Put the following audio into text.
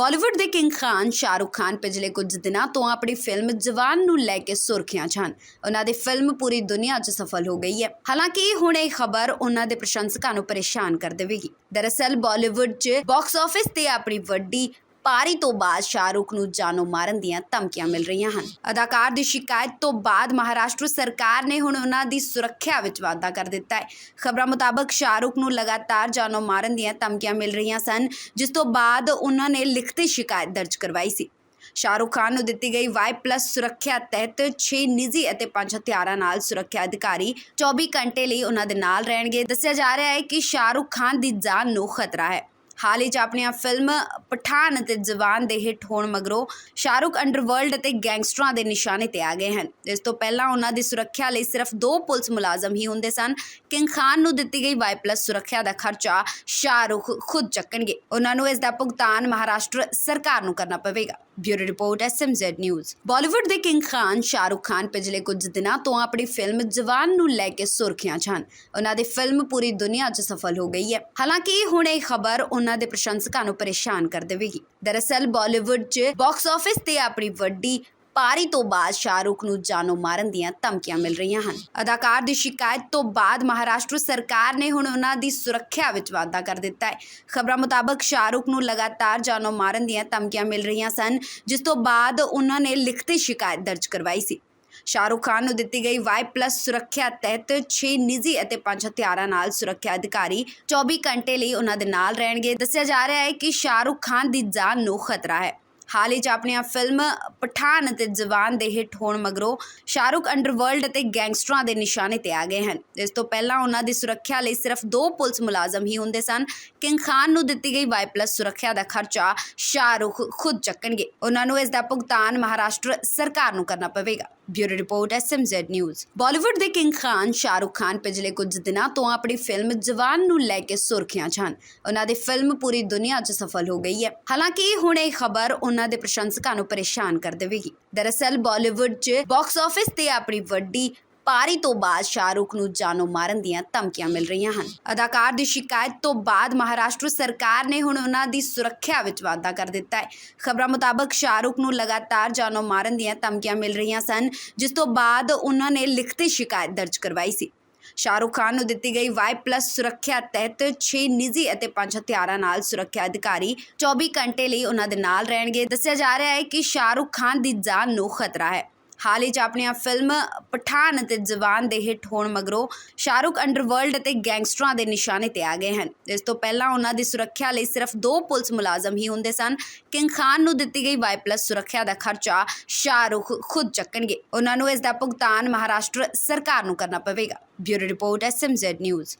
ਬਾਲੀਵੁੱਡ ਦੇ ਕਿੰਗ ਖਾਨ ਸ਼ਾਹਰੁਖ ਖਾਨ ਪਿਛਲੇ ਕੁਝ ਦਿਨਾਂ ਤੋਂ ਆਪਣੀ ਫਿਲਮ ਜਵਾਨ ਨੂੰ ਲੈ ਕੇ ਸੁਰਖੀਆਂ 'ਚ ਹਨ। ਉਹਨਾਂ ਦੀ ਫਿਲਮ ਪੂਰੀ ਦੁਨੀਆ 'ਚ ਸਫਲ ਹੋ ਗਈ ਹੈ। ਹਾਲਾਂਕਿ ਹੁਣ ਇਹ ਖਬਰ ਉਹਨਾਂ ਦੇ ਪ੍ਰਸ਼ੰਸਕਾਂ ਨੂੰ ਪਰੇਸ਼ਾਨ ਕਰ ਦੇਵੇਗੀ। ਦਰਅਸਲ ਬਾਲੀਵੁੱਡ 'ਚ ਬਾਕਸ ਆਫਿਸ ਤੇ ਆਪਣੀ ਵੱਡੀ ਪਾਰੀ ਤੋਂ ਬਾਅਦ ਸ਼ਾਹਰੁਖ ਨੂੰ ਜਾਨੋਂ ਮਾਰਨ ਦੀਆਂ ਧਮਕੀਆਂ ਮਿਲ ਰਹੀਆਂ ਹਨ। ਅਦਾਕਾਰ ਦੀ ਸ਼ਿਕਾਇਤ ਤੋਂ ਬਾਅਦ ਮਹਾਰਾਸ਼ਟਰ ਸਰਕਾਰ ਨੇ ਹੁਣ ਉਹਨਾਂ ਦੀ ਸੁਰੱਖਿਆ ਵਿੱਚ ਵਾਧਾ ਕਰ ਦਿੱਤਾ ਹੈ। ਖਬਰਾਂ ਮੁਤਾਬਕ ਸ਼ਾਹਰੁਖ ਨੂੰ ਲਗਾਤਾਰ ਜਾਨੋਂ ਮਾਰਨ ਦੀਆਂ ਧਮਕੀਆਂ ਮਿਲ ਰਹੀਆਂ ਸਨ, ਜਿਸ ਤੋਂ ਬਾਅਦ ਉਹਨਾਂ ਨੇ ਲਿਖਤੀ ਸ਼ਿਕਾਇਤ ਦਰਜ ਕਰਵਾਈ ਸੀ। ਸ਼ਾਹਰੁਖ ਖਾਨ ਨੂੰ ਦਿੱਤੀ ਗਈ ਵਾਈ ਪਲੱਸ ਸੁਰੱਖਿਆ ਤਹਿਤ 6 ਨਿੱਜੀ ਅਤੇ 5 ਹਥਿਆਰਾਂ ਨਾਲ ਸੁਰੱਖਿਆ ਅਧਿਕਾਰੀ 24 ਘੰਟੇ ਲਈ ਉਹਨਾਂ ਦੇ ਨਾਲ ਰਹਿਣਗੇ। ਦੱਸਿਆ ਜਾ ਰਿਹਾ ਹੈ ਕਿ ਸ਼ਾਹਰੁਖ ਖਾਨ ਦੀ ਜਾਨ ਨੂੰ ਖਤਰਾ ਹੈ। ਹਾਲ ਹੀ 'ਚ ਆਪਣੀਆਂ ਫਿਲਮ ਪਠਾਨ ਅਤੇ ਜਵਾਨ ਦੇ ਹਿੱਟ ਹੋਣ ਮਗਰੋਂ ਸ਼ਾਹਰੁਖ ਅੰਡਰਵਰਲਡ ਅਤੇ ਗੈਂਗਸਟਰਾਂ ਦੇ ਨਿਸ਼ਾਨੇ ਤੇ ਆ ਗਏ ਹਨ। ਇਸ ਤੋਂ ਪਹਿਲਾਂ ਉਹਨਾਂ ਦੀ ਸੁਰੱਖਿਆ ਲਈ ਸਿਰਫ ਦੋ ਪੁਲਿਸ ਮੁਲਾਜ਼ਮ ਹੀ ਹੁੰਦੇ ਸਨ। ਕਿੰਗ ਖਾਨ ਨੂੰ ਦਿੱਤੀ ਗਈ ਵਾਈ ਪਲੱਸ ਸੁਰੱਖਿਆ ਦਾ ਖਰਚਾ ਸ਼ਾਹਰੁਖ ਖੁਦ ਚੱਕਣਗੇ। ਉਹਨਾਂ ਨੂੰ ਇਸ ਦਾ ਭੁਗਤਾਨ ਮਹਾਰਾਸ਼ਟਰ ਸਰਕਾਰ ਨੂੰ ਕਰਨਾ ਪਵੇਗਾ। Bureau report SMZ news. Bollywood ਦੇ ਕਿੰਗ ਖਾਨ ਸ਼ਾਹਰੁਖ ਖਾਨ ਪਿਛਲੇ ਕੁਝ ਦਿਨਾਂ ਤੋਂ ਆਪਣੀ ਫਿਲਮ ਜਵਾਨ ਨੂੰ ਲੈ ਕੇ ਸੁਰਖੀਆਂ 'ਚ ਹਨ। ਉਹਨਾਂ ਦੀ ਫਿਲਮ ਪੂਰੀ ਦੁਨੀਆ 'ਚ ਸਫਲ ਹੋ ਗਈ ਹੈ। ਹਾਲਾਂਕਿ ਹੁਣ ਇਹ ਖਬਰ ਉਹਨਾਂ ਦੇ ਪ੍ਰਸ਼ੰਸਕਾਂ ਨੂੰ ਪਰੇਸ਼ਾਨ ਕਰ ਦੇਵੇਗੀ। ਦਰਅਸਲ ਬਾਲੀਵੁੱਡ 'ਚ ਬਾਕਸ ਆਫਿਸ ਤੇ ਆਪਣੀ ਵੱਡੀ ਪਾਰੀ ਤੋਂ ਬਾਅਦ ਸ਼ਾਹਰੁਖ ਨੂੰ ਜਾਨੋਂ ਮਾਰਨ ਦੀਆਂ ਧਮਕੀਆਂ ਮਿਲ ਰਹੀਆਂ ਹਨ। ਅਦਾਕਾਰ ਦੀ ਸ਼ਿਕਾਇਤ ਤੋਂ ਬਾਅਦ ਮਹਾਰਾਸ਼ਟਰ ਸਰਕਾਰ ਨੇ ਹੁਣ ਉਹਨਾਂ ਦੀ ਸੁਰੱਖਿਆ ਵਿੱਚ ਵਾਧਾ ਕਰ ਦਿੱਤਾ ਹੈ। ਖਬਰਾਂ ਮੁਤਾਬਕ ਸ਼ਾਹਰੁਖ ਨੂੰ ਲਗਾਤਾਰ ਜਾਨੋਂ ਮਾਰਨ ਦੀਆਂ ਧਮਕੀਆਂ ਮਿਲ ਰਹੀਆਂ ਸਨ, ਜਿਸ ਤੋਂ ਬਾਅਦ ਉਹਨਾਂ ਨੇ ਲਿਖਤੀ ਸ਼ਿਕਾਇਤ ਦਰਜ ਕਰਵਾਈ ਸੀ। ਸ਼ਾਹਰੁਖ ਖਾਨ ਨੂੰ ਦਿੱਤੀ ਗਈ ਵਾਈ ਪਲੱਸ ਸੁਰੱਖਿਆ ਤਹਿਤ 6 ਨਿੱਜੀ ਅਤੇ 5 ਹਥਿਆਰਾਂ ਨਾਲ ਸੁਰੱਖਿਆ ਅਧਿਕਾਰੀ 24 ਘੰਟੇ ਲਈ ਉਹਨਾਂ ਦੇ ਨਾਲ ਰਹਿਣਗੇ। ਦੱਸਿਆ ਜਾ ਰਿਹਾ ਹੈ ਕਿ ਸ਼ਾਹਰੁਖ ਖਾਨ ਦੀ ਜਾਨ ਨੂੰ ਖਤਰਾ ਹੈ। ਹਾਲ ਹੀ 'ਚ ਆਪਣੀਆਂ ਫਿਲਮ ਪਠਾਨ ਅਤੇ ਜਵਾਨ ਦੇ ਹਿੱਟ ਹੋਣ ਮਗਰੋਂ ਸ਼ਾਹਰੁਖ ਅੰਡਰਵਰਲਡ ਅਤੇ ਗੈਂਗਸਟਰਾਂ ਦੇ ਨਿਸ਼ਾਨੇ ਤੇ ਆ ਗਏ ਹਨ। ਇਸ ਤੋਂ ਪਹਿਲਾਂ ਉਹਨਾਂ ਦੀ ਸੁਰੱਖਿਆ ਲਈ ਸਿਰਫ ਦੋ ਪੁਲਿਸ ਮੁਲਾਜ਼ਮ ਹੀ ਹੁੰਦੇ ਸਨ। ਕਿੰਗ ਖਾਨ ਨੂੰ ਦਿੱਤੀ ਗਈ ਵਾਈ ਪਲੱਸ ਸੁਰੱਖਿਆ ਦਾ ਖਰਚਾ ਸ਼ਾਹਰੁਖ ਖੁਦ ਚੱਕਣਗੇ। ਉਹਨਾਂ ਨੂੰ ਇਸ ਦਾ ਭੁਗਤਾਨ ਮਹਾਰਾਸ਼ਟਰ ਸਰਕਾਰ ਨੂੰ ਕਰਨਾ ਪਵੇਗਾ। Bureau report SMZ news. Bollywood ਦੇ ਕਿੰਗ ਖਾਨ, ਸ਼ਾਹਰੁਖ ਖਾਨ ਪਿਛਲੇ ਕੁਝ ਦਿਨਾਂ ਤੋਂ ਆਪਣੀ ਫਿਲਮ ਜਵਾਨ ਨੂੰ ਲੈ ਕੇ ਸੁਰਖੀਆਂ 'ਚ ਹਨ। ਉਹਨਾਂ ਦੀ ਫਿਲਮ ਪੂਰੀ ਦੁਨੀਆ 'ਚ ਸਫਲ ਹੋ ਗਈ ਹੈ। ਹਾਲਾਂਕਿ ਹੁਣ ਇਹ ਖਬਰ ਉਹਨਾਂ ਦੇ ਪ੍ਰਸ਼ੰਸਕਾਂ ਨੂੰ ਪਰੇਸ਼ਾਨ ਕਰ ਦੇਵੇਗੀ। ਦਰਅਸਲ ਬਾਲੀਵੁੱਡ 'ਚ ਬਾਕਸ ਆਫਿਸ ਤੇ ਆਪਣੀ ਵੱਡੀ ਪਾਰੀ ਤੋਂ ਬਾਅਦ ਸ਼ਾਹਰੁਖ ਨੂੰ ਜਾਨੋਂ ਮਾਰਨ ਦੀਆਂ ਧਮਕੀਆਂ ਮਿਲ ਰਹੀਆਂ ਹਨ। ਅਦਾਕਾਰ ਦੀ ਸ਼ਿਕਾਇਤ ਤੋਂ ਬਾਅਦ ਮਹਾਰਾਸ਼ਟਰ ਸਰਕਾਰ ਨੇ ਹੁਣ ਉਹਨਾਂ ਦੀ ਸੁਰੱਖਿਆ ਵਿੱਚ ਵਾਧਾ ਕਰ ਦਿੱਤਾ ਹੈ। ਖਬਰਾਂ ਮੁਤਾਬਕ ਸ਼ਾਹਰੁਖ ਨੂੰ ਲਗਾਤਾਰ ਜਾਨੋਂ ਮਾਰਨ ਦੀਆਂ ਧਮਕੀਆਂ ਮਿਲ ਰਹੀਆਂ ਸਨ, ਜਿਸ ਤੋਂ ਬਾਅਦ ਉਹਨਾਂ ਨੇ ਲਿਖਤੀ ਸ਼ਿਕਾਇਤ ਦਰਜ ਕਰਵਾਈ ਸੀ। ਸ਼ਾਹਰੁਖ ਖਾਨ ਨੂੰ ਦਿੱਤੀ ਗਈ ਵਾਈ ਪਲੱਸ ਸੁਰੱਖਿਆ ਤਹਿਤ 6 ਨਿੱਜੀ ਅਤੇ 5 ਹਥਿਆਰਾਂ ਨਾਲ ਸੁਰੱਖਿਆ ਅਧਿਕਾਰੀ 24 ਘੰਟੇ ਲਈ ਉਹਨਾਂ ਦੇ ਨਾਲ ਰਹਿਣਗੇ। ਦੱਸਿਆ ਜਾ ਰਿਹਾ ਹੈ ਕਿ ਸ਼ਾਹਰੁਖ ਖਾਨ ਦੀ ਜਾਨ ਨੂੰ ਖਤਰਾ ਹੈ। ਹਾਲ ਹੀ 'ਚ ਆਪਣੀਆਂ ਫਿਲਮ ਪਠਾਨ ਅਤੇ ਜਵਾਨ ਦੇ ਹਿੱਟ ਹੋਣ ਮਗਰੋਂ ਸ਼ਾਹਰੁਖ ਅੰਡਰਵਰਲਡ ਅਤੇ ਗੈਂਗਸਟਰਾਂ ਦੇ ਨਿਸ਼ਾਨੇ ਤੇ ਆ ਗਏ ਹਨ। ਇਸ ਤੋਂ ਪਹਿਲਾਂ ਉਹਨਾਂ ਦੀ ਸੁਰੱਖਿਆ ਲਈ ਸਿਰਫ ਦੋ ਪੁਲਿਸ ਮੁਲਾਜ਼ਮ ਹੀ ਹੁੰਦੇ ਸਨ। ਕਿੰਗ ਖਾਨ ਨੂੰ ਦਿੱਤੀ ਗਈ ਵਾਈ ਪਲੱਸ ਸੁਰੱਖਿਆ ਦਾ ਖਰਚਾ ਸ਼ਾਹਰੁਖ ਖੁਦ ਚੱਕਣਗੇ। ਉਹਨਾਂ ਨੂੰ ਇਸ ਦਾ ਭੁਗਤਾਨ ਮਹਾਰਾਸ਼ਟਰ ਸਰਕਾਰ ਨੂੰ ਕਰਨਾ ਪਵੇਗਾ। Bureau report SMZ news.